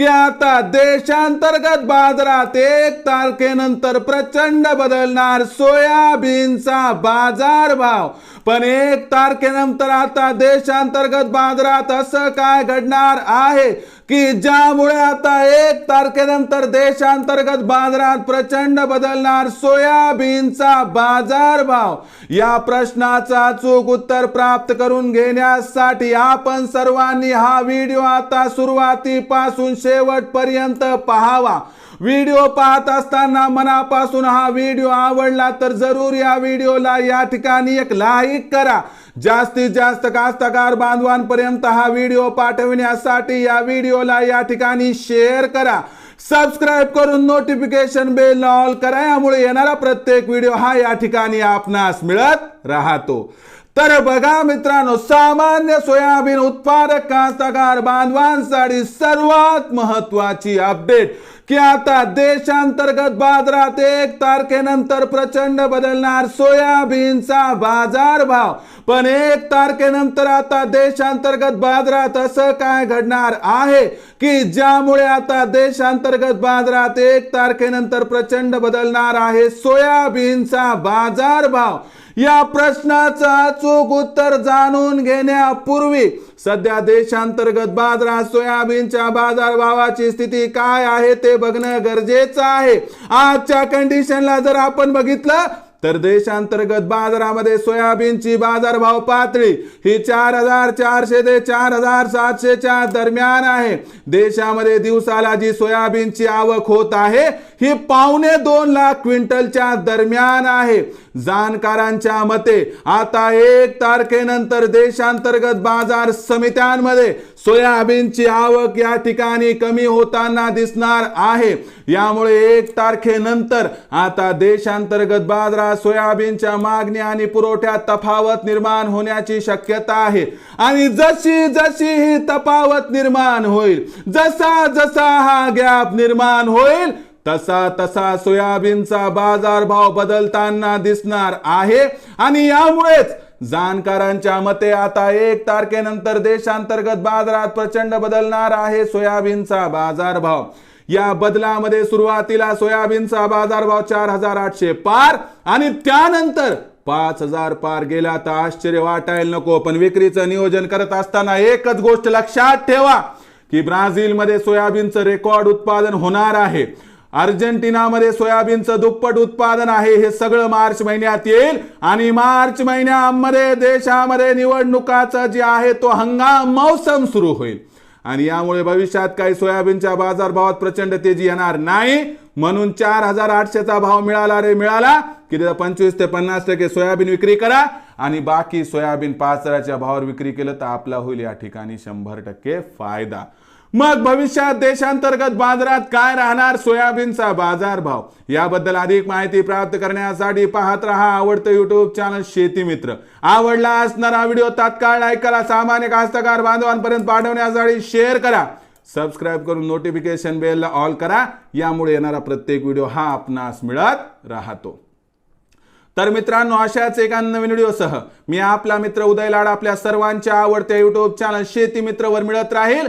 की आता देशांतर्गत बाजारात एक तारखेनंतर प्रचंड बदलणार सोयाबीनचा बाजारभाव. पण एक तारखेनंतर आता देशांतर्गत बाजारात असं काय घडणार आहे? की ज्यामुळे आता एक तारखेनंतर देशांतर्गत बाजारात प्रचंड बदलणार सोयाबीनचा बाजारभाव? या प्रश्नाचा अचूक उत्तर प्राप्त करून घेण्यासाठी आपण सर्वांनी हा व्हिडिओ आता सुरुवातीपासून शेवटपर्यंत पाहावा. व्हिडिओ पाहत असताना मनापासून हा व्हिडिओ आवडला तर जरूर या व्हिडिओला या ठिकाणी एक लाईक करा. जास्तीत जास्त कास्तकार बांधवांपर्यंत हा व्हिडिओ पाठविण्यासाठी या व्हिडिओला या ठिकाणी शेअर करा. सबस्क्राईब करून नोटिफिकेशन बेल ऑल करा. यामुळे येणारा प्रत्येक व्हिडिओ हा या ठिकाणी आपणास मिळत राहतो. तर बघा मित्रांनो सामान्य सोयाबीन उत्पादक कास्तकार बांधवांसाठी सर्वात महत्वाची अपडेट की आता देशांतर्गत बाजारात एक तारखेनंतर प्रचंड बदलणार सोयाबीनचा बाजारभाव पण एक तारखेनंतर आता देशांतर्गत बाजारात असं काय घडणार आहे? की ज्यामुळे आता देशांतर्गत बाजारात एक तारखेनंतर प्रचंड बदलणार आहे सोयाबीनचा बाजारभाव या प्रश्नाचं अचूक उत्तर जाणून घेण्यापूर्वी सध्या देशांतर्गत बाजारात सोयाबीनच्या बाजारभावाची स्थिती काय आहे ते बघणं गरजेचं आहे. आजच्या कंडिशनला जर आपण बघितलं तर देशांतर्गत बाजारामध्ये सोयाबीनची बाजारभाव पातळी ही चार हजार चारशे ते चार हजार सातशेच्या दरम्यान आहे. देशामध्ये दिवसाला जी सोयाबीनची आवक होत आहे ही पावणे दोन लाख क्विंटलच्या दरम्यान आहे. जाणकारांच्या मते आता एक तारखेनंतर देशांतर्गत बाजार समित्यांमध्ये सोयाबीनची आवक या ठिकाणी कमी होताना दिसणार आहे. यामुळे एक तारखेनंतर आता देशांतर्गत बाजारात सोयाबीनच्या मागणी आणि पुरवठ्यात तफावत निर्माण होण्याची शक्यता आहे. आणि जशी जशी ही तफावत निर्माण होईल जसा जसा हा गॅप निर्माण होईल तसा तसा सोयाबीनचा बाजारभाव बदलताना दिसणार आहे. आणि यामुळेच जाणकारांच्या मते आता एक तारखेनंतर देशांतर्गत बाजारात प्रचंड बदलणार आहे सोयाबीनचा बाजारभाव. या बदलामध्ये सुरुवातीला सोयाबीनचा बाजारभाव चार हजार आठशे पार आणि त्यानंतर पाच हजार पार गेला तर आश्चर्य वाटायला नको. पण विक्रीचं नियोजन करत असताना एकच गोष्ट लक्षात ठेवा की ब्राझीलमध्ये सोयाबीनचं रेकॉर्ड उत्पादन होणार आहे. अर्जेंटिनामध्ये सोयाबीनचं दुप्पट उत्पादन आहे. हे सगळं मार्च महिन्यात येईल. आणि मार्च महिन्यामध्ये देशामध्ये निवडणुकाचा जे आहे तो हंगाम मौसम सुरू होईल. आणि यामुळे भविष्यात काही सोयाबीनच्या बाजारभावात प्रचंड तेजी येणार नाही. म्हणून चार हजार आठशेचा भाव मिळाला रे मिळाला. की त्याचा पंचवीस ते पन्नास टक्के सोयाबीन विक्री करा. आणि बाकी सोयाबीन पाच हजाराच्या भावावर विक्री केलं तर आपला होईल या ठिकाणी शंभर टक्के फायदा. मग भविष्यात देशांतर्गत बाजारात काय राहणार? सोयाबीनचा बाजारभाव. याबद्दल अधिक माहिती प्राप्त करण्यासाठी पाहत रहा आवडतं युट्यूब चॅनल शेती मित्र. आवडला असणारा व्हिडिओ तात्काळ लाईक करा. सामान्य कास्तकार बांधवांपर्यंत पाठवण्यासाठी शेअर करा. सबस्क्राईब करून नोटिफिकेशन बेलला ऑल करा. यामुळे येणारा प्रत्येक व्हिडिओ हा आपणास मिळत राहतो. तर मित्रांनो अशाच एका नवीन व्हिडिओसह मी आपला मित्र उदय लाड आपल्या सर्वांच्या आवडत्या युट्यूब चॅनल शेती मित्रवर मिळत राहील.